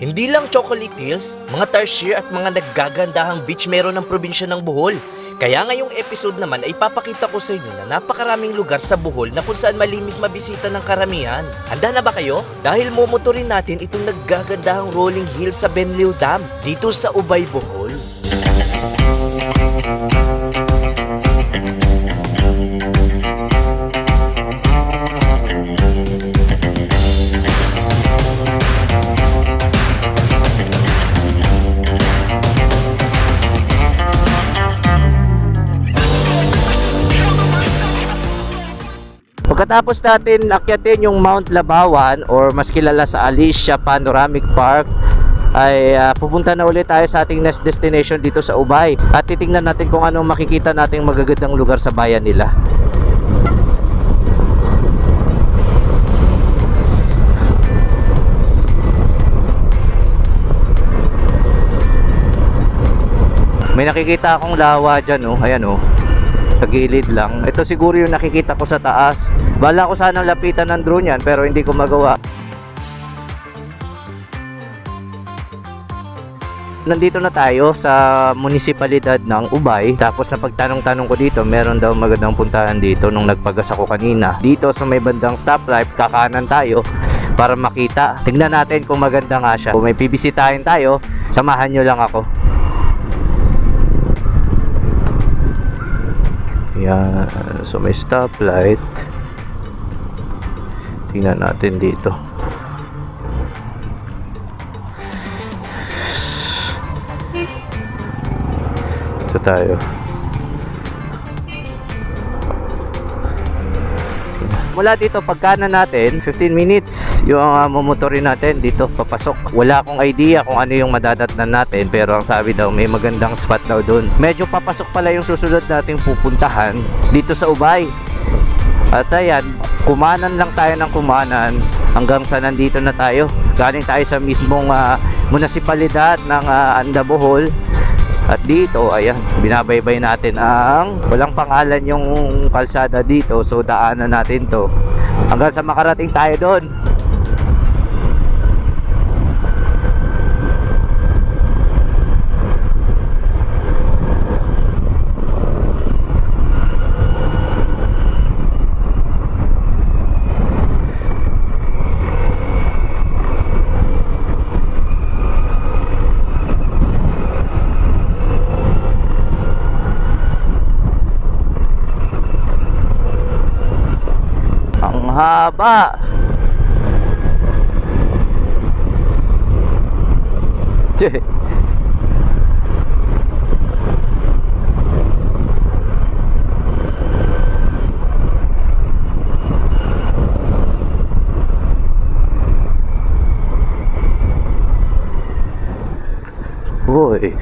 Hindi lang Chocolate Hills, mga tarsier at mga naggagandahang beach meron ng probinsya ng Bohol. Kaya ngayong episode naman ay papakita ko sa inyo na napakaraming lugar sa Bohol na kung saan malimit mabisita ng karamihan. Handa na ba kayo? Dahil mumotorin natin itong naggagandahang rolling hill sa Benliu Dam dito sa Ubay, Bohol. Pagkatapos natin akyatin yung Mount Labawan or mas kilala sa Alicia Panoramic Park ay ah, pupunta na ulit tayo sa ating next destination dito sa Ubay at titingnan natin kung anong makikita nating magagandang lugar sa bayan nila. May nakikita akong lawa dyan oh, ayan oh sa gilid lang. Ito siguro yung nakikita ko sa taas. Bala ko sanang lapitan ng drone yan pero hindi ko magawa. Nandito na tayo sa munisipalidad ng Ubay. Tapos napagtanong-tanong ko dito, meron daw magandang puntahan dito nung nagpagas ako kanina. Dito sa may bandang stoplight, kakanan tayo para makita. Tingnan natin kung maganda nga siya. Kung may bibisitahin tayo, samahan nyo lang ako. Yan. So may stoplight. Tingnan natin dito. Ito tayo. Mula dito pagkanan natin 15 minutes yung uh, mumotorin natin dito papasok wala akong idea kung ano yung madadatnan natin pero ang sabi daw may magandang spot daw doon medyo papasok pala yung susunod nating pupuntahan dito sa Ubay at ayan kumanan lang tayo ng kumanan hanggang sa nandito na tayo galing tayo sa mismong uh, munisipalidad ng uh, Andabohol at dito, ayan, binabaybay natin ang walang pangalan yung kalsada dito. So daanan natin to hanggang sa makarating tayo doon. Ang Tse. Uy.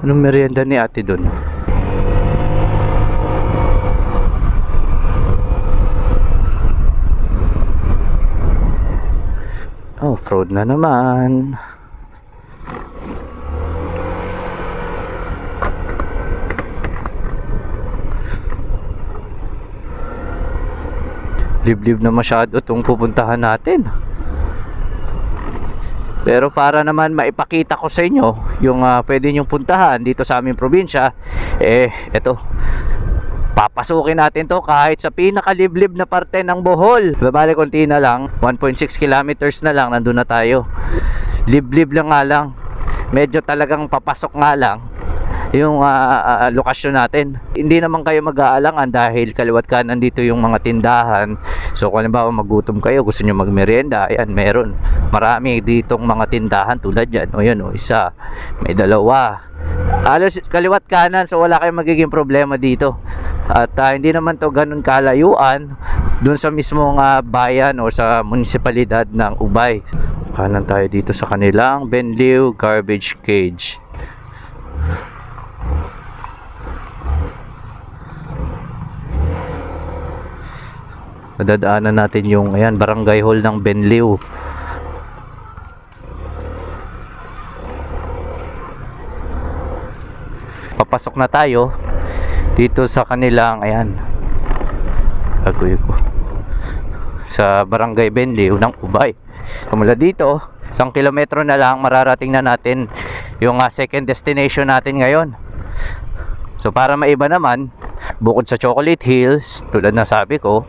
Anong merienda ni ate doon? Off-road na naman. Liblib na masyado itong pupuntahan natin. Pero para naman maipakita ko sa inyo yung ah, pwede nyong puntahan dito sa aming probinsya, eh, eto, Papasukin natin to kahit sa pinakaliblib na parte ng Bohol. Babali konti na lang, 1.6 kilometers na lang, nandun na tayo. Liblib lang nga lang. Medyo talagang papasok nga lang yung ah, ah, lokasyon natin. Hindi naman kayo mag-aalangan dahil kaliwat kanan dito yung mga tindahan. So kung halimbawa magutom kayo, gusto nyo magmerienda, ayan meron. Marami ditong mga tindahan tulad yan. O yun o, isa, may dalawa. Halos kaliwat kanan so wala kayong magiging problema dito. At ah, hindi naman to ganun kalayuan dun sa mismong ah, bayan o sa munisipalidad ng Ubay. Kanan tayo dito sa kanilang Benliu Garbage Cage. Madadaanan natin yung ayan, barangay hall ng Benliu. Papasok na tayo dito sa kanilang ayan. Agoy ko. Sa barangay Benliu ng Ubay. So, mula dito, Isang kilometro na lang mararating na natin yung ah, second destination natin ngayon. So para maiba naman, bukod sa Chocolate Hills, tulad na sabi ko,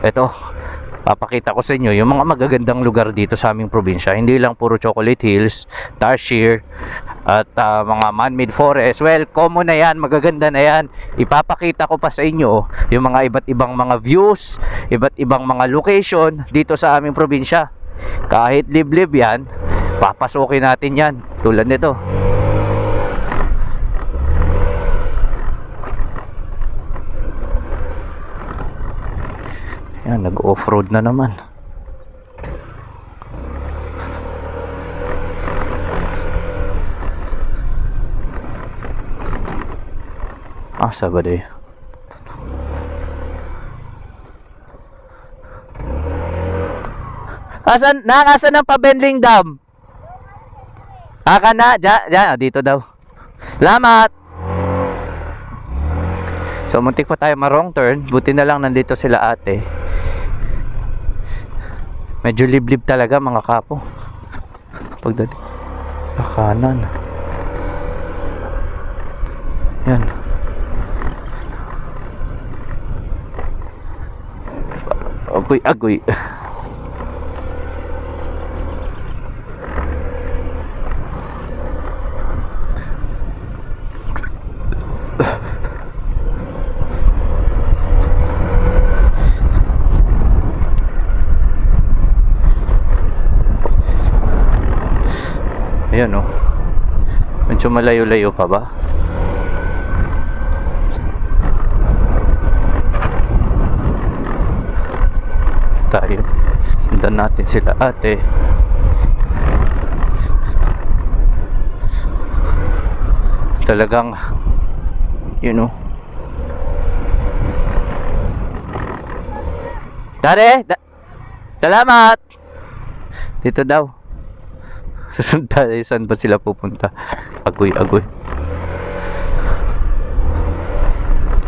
eto, papakita ko sa inyo yung mga magagandang lugar dito sa aming probinsya. Hindi lang puro Chocolate Hills, Tarsier, at ah, mga man-made forest. Well, common na yan, magaganda na yan. Ipapakita ko pa sa inyo yung mga iba't ibang mga views, iba't ibang mga location dito sa aming probinsya. Kahit liblib yan, papasukin natin yan. Tulad nito. Yan, nag-off-road na naman. Ah, Sabado eh. Asan, nakasan ng pabenling dam? Aka na, dyan, dyan, ah, dito daw. Salamat! So, muntik pa tayo ma-wrong turn. Buti na lang nandito sila ate. Medyo liblib talaga mga kapo. Pagdali. Sa kanan. Yan. Agoy, agoy. Ayan oh. Medyo malayo-layo pa ba? Tayo. Sundan natin sila ate. Talagang you know. Dare, da- salamat. Dito daw. Susunod tayo, saan ba sila pupunta? Agoy, agoy.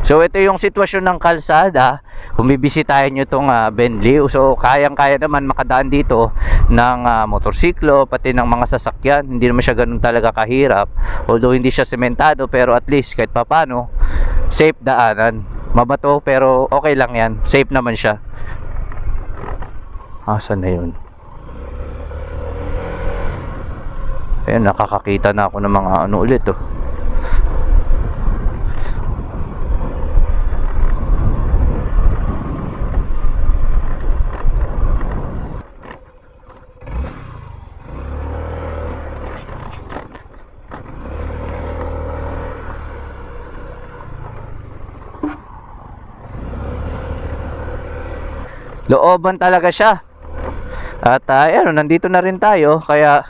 So ito yung sitwasyon ng kalsada. Kung bibisitahin nyo itong uh, Benliu, so kayang-kaya naman makadaan dito ng ah, motorsiklo, pati ng mga sasakyan. Hindi naman siya ganun talaga kahirap. Although hindi siya sementado, pero at least kahit papano, safe daanan. Mabato, pero okay lang yan. Safe naman siya. Asan na yun? Ayan, nakakakita na ako ng mga ano ulit oh. Looban talaga siya. At uh, ayan, nandito na rin tayo kaya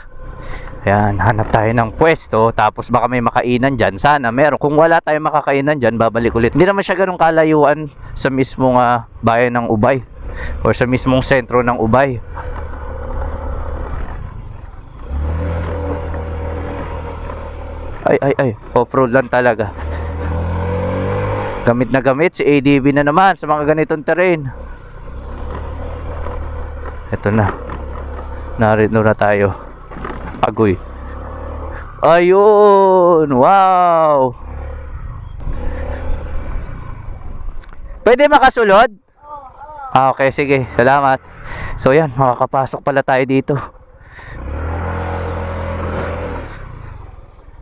Ayan, hanap tayo ng pwesto tapos baka may makainan dyan. Sana meron. Kung wala tayong makakainan dyan, babalik ulit. Hindi naman siya ganun kalayuan sa mismong ah, bayan ng Ubay or sa mismong sentro ng Ubay. Ay, ay, ay. Off-road lang talaga. Gamit na gamit si ADB na naman sa mga ganitong terrain. Ito na. Narito na tayo. Agoy. Ayun! Wow! Pwede makasulod? Ah, okay, sige. Salamat. So yan, makakapasok pala tayo dito.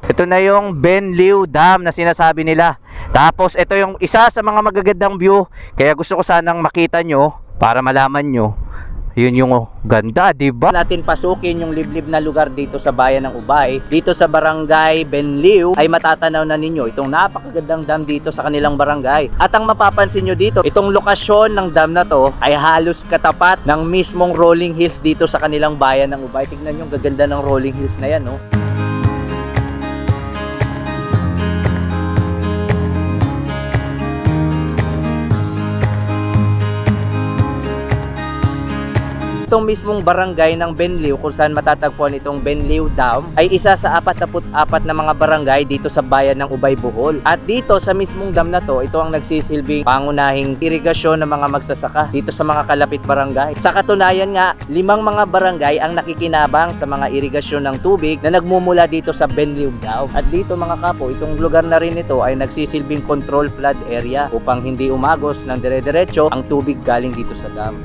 Ito na yung Ben Liu Dam na sinasabi nila. Tapos ito yung isa sa mga magagandang view. Kaya gusto ko sanang makita nyo para malaman nyo. Yun yung oh, ganda, di ba? Natin pasukin yung liblib na lugar dito sa bayan ng Ubay. Dito sa barangay Benliu ay matatanaw na ninyo itong napakagandang dam dito sa kanilang barangay. At ang mapapansin nyo dito, itong lokasyon ng dam na to ay halos katapat ng mismong rolling hills dito sa kanilang bayan ng Ubay. Tignan nyo, gaganda ng rolling hills na yan, no? Itong mismong barangay ng Benliw kung saan matatagpuan itong Benliw Dam ay isa sa 44 na mga barangay dito sa bayan ng Ubay, Bohol. At dito sa mismong dam na to, ito ang nagsisilbing pangunahing irigasyon ng mga magsasaka dito sa mga kalapit barangay. Sa katunayan nga, limang mga barangay ang nakikinabang sa mga irigasyon ng tubig na nagmumula dito sa Benliw Dam. At dito mga kapo, itong lugar na rin ito ay nagsisilbing control flood area upang hindi umagos ng dire-diretso ang tubig galing dito sa dam.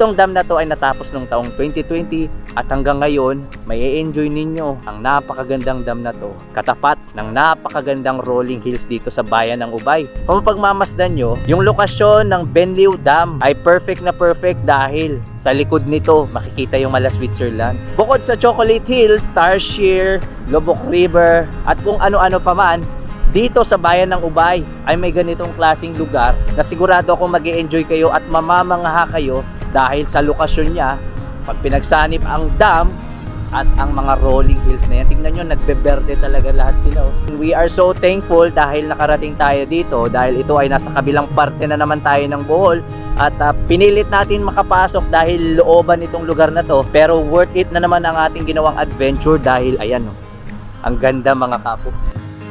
Itong dam na to ay natapos noong taong 2020 at hanggang ngayon may enjoy ninyo ang napakagandang dam na to katapat ng napakagandang rolling hills dito sa bayan ng Ubay. Kung mapagmamasdan nyo, yung lokasyon ng Benliw Dam ay perfect na perfect dahil sa likod nito makikita yung mala Switzerland. Bukod sa Chocolate Hills, Starshear, Lobok River at kung ano-ano pa man, dito sa bayan ng Ubay ay may ganitong klasing lugar na sigurado akong mag enjoy kayo at mamamangha kayo dahil sa lokasyon niya pag pinagsanip ang dam at ang mga rolling hills na yan. Tingnan nyo, nagbeberde talaga lahat sila. oh. We are so thankful dahil nakarating tayo dito dahil ito ay nasa kabilang parte na naman tayo ng Bohol at ah, pinilit natin makapasok dahil looban itong lugar na to pero worth it na naman ang ating ginawang adventure dahil ayan oh, ang ganda mga kapo.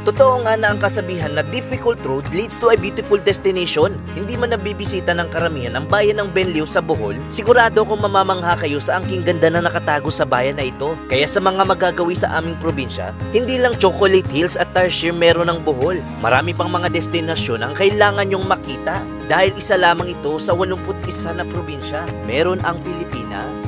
Totoo nga na ang kasabihan na difficult road leads to a beautiful destination. Hindi man nabibisita ng karamihan ang bayan ng Benliw sa Bohol, sigurado kung mamamangha kayo sa angking ganda na nakatago sa bayan na ito. Kaya sa mga magagawi sa aming probinsya, hindi lang Chocolate Hills at Tarsier meron ng Bohol. Marami pang mga destinasyon ang kailangan nyong makita. Dahil isa lamang ito sa 81 na probinsya, meron ang Pilipinas.